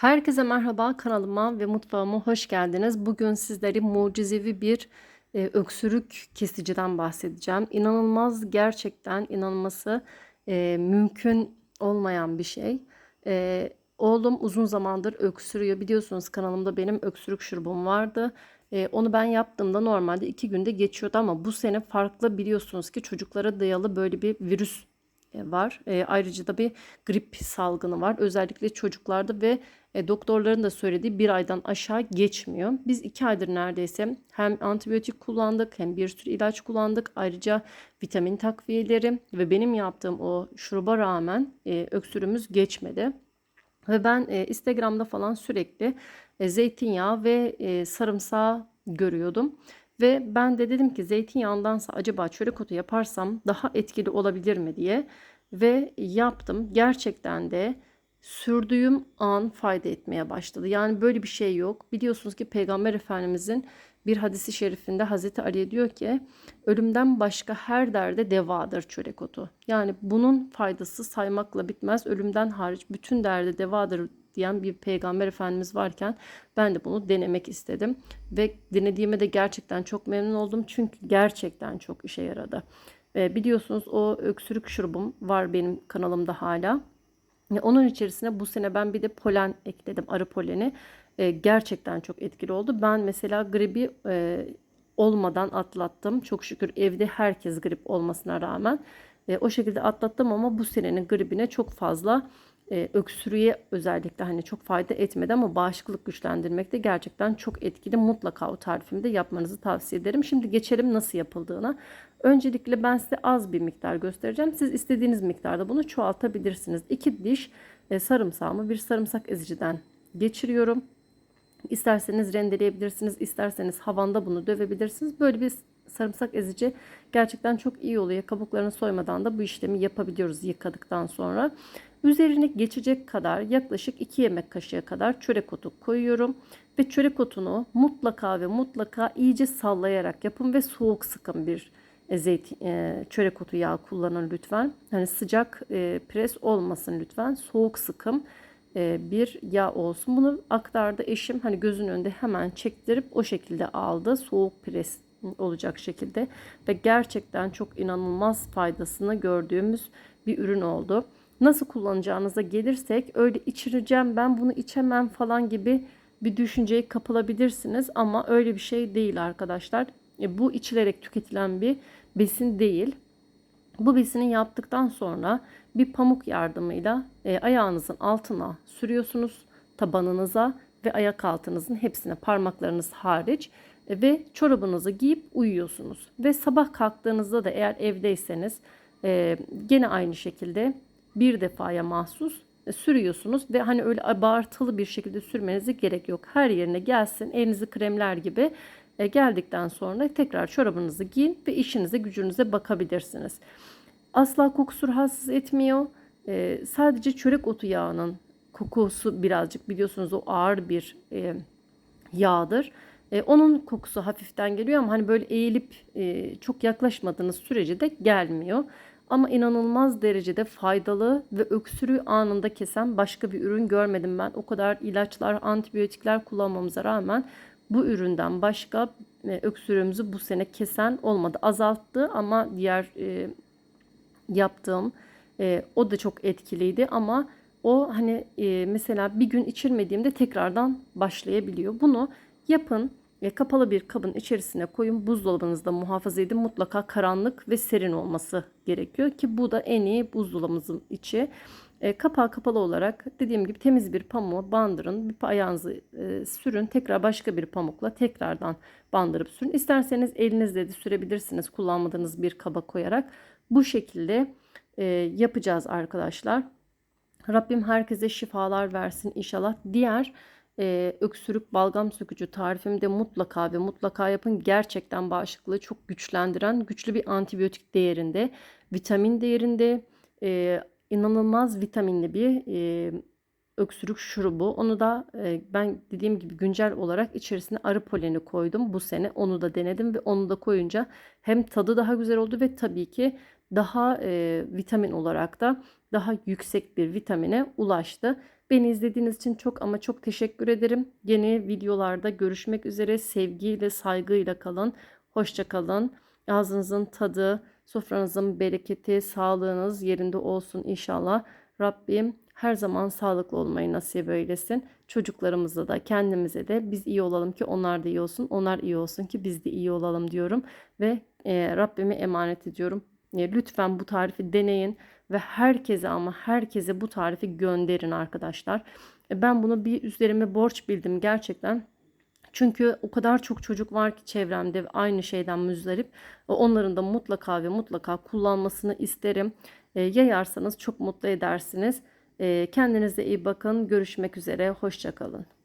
Herkese merhaba kanalıma ve mutfağıma hoş geldiniz. Bugün sizlere mucizevi bir e, öksürük kesiciden bahsedeceğim. İnanılmaz gerçekten inanılması e, mümkün olmayan bir şey. E, oğlum uzun zamandır öksürüyor. Biliyorsunuz kanalımda benim öksürük şurubum vardı. E, onu ben yaptığımda normalde iki günde geçiyordu ama bu sene farklı biliyorsunuz ki çocuklara dayalı böyle bir virüs var. E, ayrıca da bir grip salgını var. Özellikle çocuklarda ve e, doktorların da söylediği bir aydan aşağı geçmiyor. Biz iki aydır neredeyse hem antibiyotik kullandık hem bir sürü ilaç kullandık. Ayrıca vitamin takviyeleri ve benim yaptığım o şuruba rağmen e, öksürümüz geçmedi. Ve ben e, Instagram'da falan sürekli e, zeytinyağı ve e, sarımsağı görüyordum. Ve ben de dedim ki zeytinyağındansa acaba çörek otu yaparsam daha etkili olabilir mi diye. Ve yaptım. Gerçekten de sürdüğüm an fayda etmeye başladı. Yani böyle bir şey yok. Biliyorsunuz ki Peygamber Efendimizin bir hadisi şerifinde Hazreti Ali'ye diyor ki ölümden başka her derde devadır çörek otu. Yani bunun faydası saymakla bitmez. Ölümden hariç bütün derde devadır diyen bir peygamber efendimiz varken ben de bunu denemek istedim. Ve denediğime de gerçekten çok memnun oldum. Çünkü gerçekten çok işe yaradı. E, biliyorsunuz o öksürük şurubum var benim kanalımda hala. Onun içerisine bu sene ben bir de polen ekledim, arı poleni. E, gerçekten çok etkili oldu. Ben mesela gribi e, olmadan atlattım. Çok şükür evde herkes grip olmasına rağmen e, o şekilde atlattım ama bu senenin gribine çok fazla e, öksürüğe özellikle hani çok fayda etmedi ama bağışıklık güçlendirmekte gerçekten çok etkili. Mutlaka o tarifimi de yapmanızı tavsiye ederim. Şimdi geçelim nasıl yapıldığına. Öncelikle ben size az bir miktar göstereceğim. Siz istediğiniz miktarda bunu çoğaltabilirsiniz. 2 diş e, sarımsağımı bir sarımsak eziciden geçiriyorum. İsterseniz rendeleyebilirsiniz, isterseniz havanda bunu dövebilirsiniz. Böyle bir sarımsak ezici gerçekten çok iyi oluyor. Kabuklarını soymadan da bu işlemi yapabiliyoruz yıkadıktan sonra. Üzerine geçecek kadar yaklaşık 2 yemek kaşığı kadar çörek otu koyuyorum. Ve çörek otunu mutlaka ve mutlaka iyice sallayarak yapın ve soğuk sıkın bir e, zeytin, e, çörek otu yağı kullanın lütfen. Hani sıcak e, pres olmasın lütfen. Soğuk sıkım bir yağ olsun. Bunu aktardı eşim hani gözün önünde hemen çektirip o şekilde aldı. Soğuk pres olacak şekilde ve gerçekten çok inanılmaz faydasını gördüğümüz bir ürün oldu. Nasıl kullanacağınıza gelirsek öyle içireceğim ben bunu içemem falan gibi bir düşünceye kapılabilirsiniz ama öyle bir şey değil arkadaşlar. E, bu içilerek tüketilen bir besin değil. Bu besini yaptıktan sonra bir pamuk yardımıyla e, ayağınızın altına sürüyorsunuz tabanınıza ve ayak altınızın hepsine parmaklarınız hariç ve çorabınızı giyip uyuyorsunuz. Ve sabah kalktığınızda da eğer evdeyseniz e, gene aynı şekilde bir defaya mahsus e, sürüyorsunuz ve hani öyle abartılı bir şekilde sürmenize gerek yok. Her yerine gelsin elinizi kremler gibi e, geldikten sonra tekrar çorabınızı giyin ve işinize gücünüze bakabilirsiniz. Asla kokusu rahatsız etmiyor. E, sadece çörek otu yağının kokusu birazcık biliyorsunuz o ağır bir e, yağdır. E, onun kokusu hafiften geliyor ama hani böyle eğilip e, çok yaklaşmadığınız sürece de gelmiyor. Ama inanılmaz derecede faydalı ve öksürüğü anında kesen başka bir ürün görmedim ben. O kadar ilaçlar, antibiyotikler kullanmamıza rağmen bu üründen başka e, öksürüğümüzü bu sene kesen olmadı. Azalttı ama diğer e, yaptığım e, o da çok etkiliydi ama o hani e, mesela bir gün içirmediğimde tekrardan başlayabiliyor. Bunu yapın e, kapalı bir kabın içerisine koyun. Buzdolabınızda muhafaza edin. Mutlaka karanlık ve serin olması gerekiyor ki bu da en iyi buzdolabımızın içi. E, kapağı kapalı olarak dediğim gibi temiz bir pamuğu bandırın. Bir ayağınızı e, sürün. Tekrar başka bir pamukla tekrardan bandırıp sürün. İsterseniz elinizle de sürebilirsiniz kullanmadığınız bir kaba koyarak. Bu şekilde e, yapacağız arkadaşlar. Rabbim herkese şifalar versin inşallah. Diğer e, öksürük balgam sökücü tarifimde mutlaka ve mutlaka yapın. Gerçekten bağışıklığı çok güçlendiren güçlü bir antibiyotik değerinde, vitamin değerinde, e, inanılmaz vitaminli bir e, öksürük şurubu. Onu da e, ben dediğim gibi güncel olarak içerisine arı poleni koydum. Bu sene onu da denedim ve onu da koyunca hem tadı daha güzel oldu ve tabii ki daha e, vitamin olarak da daha yüksek bir vitamine ulaştı. Beni izlediğiniz için çok ama çok teşekkür ederim. Yeni videolarda görüşmek üzere. Sevgiyle, saygıyla kalın. Hoşça kalın. Ağzınızın tadı, sofranızın bereketi, sağlığınız yerinde olsun inşallah. Rabbim her zaman sağlıklı olmayı nasip eylesin. Çocuklarımıza da kendimize de biz iyi olalım ki onlar da iyi olsun. Onlar iyi olsun ki biz de iyi olalım diyorum. Ve e, Rabbime emanet ediyorum. E, lütfen bu tarifi deneyin ve herkese ama herkese bu tarifi gönderin arkadaşlar. E, ben bunu bir üzerime borç bildim gerçekten. Çünkü o kadar çok çocuk var ki çevremde aynı şeyden müzdarip. Onların da mutlaka ve mutlaka kullanmasını isterim. E, yayarsanız çok mutlu edersiniz. E, kendinize iyi bakın. Görüşmek üzere. Hoşçakalın.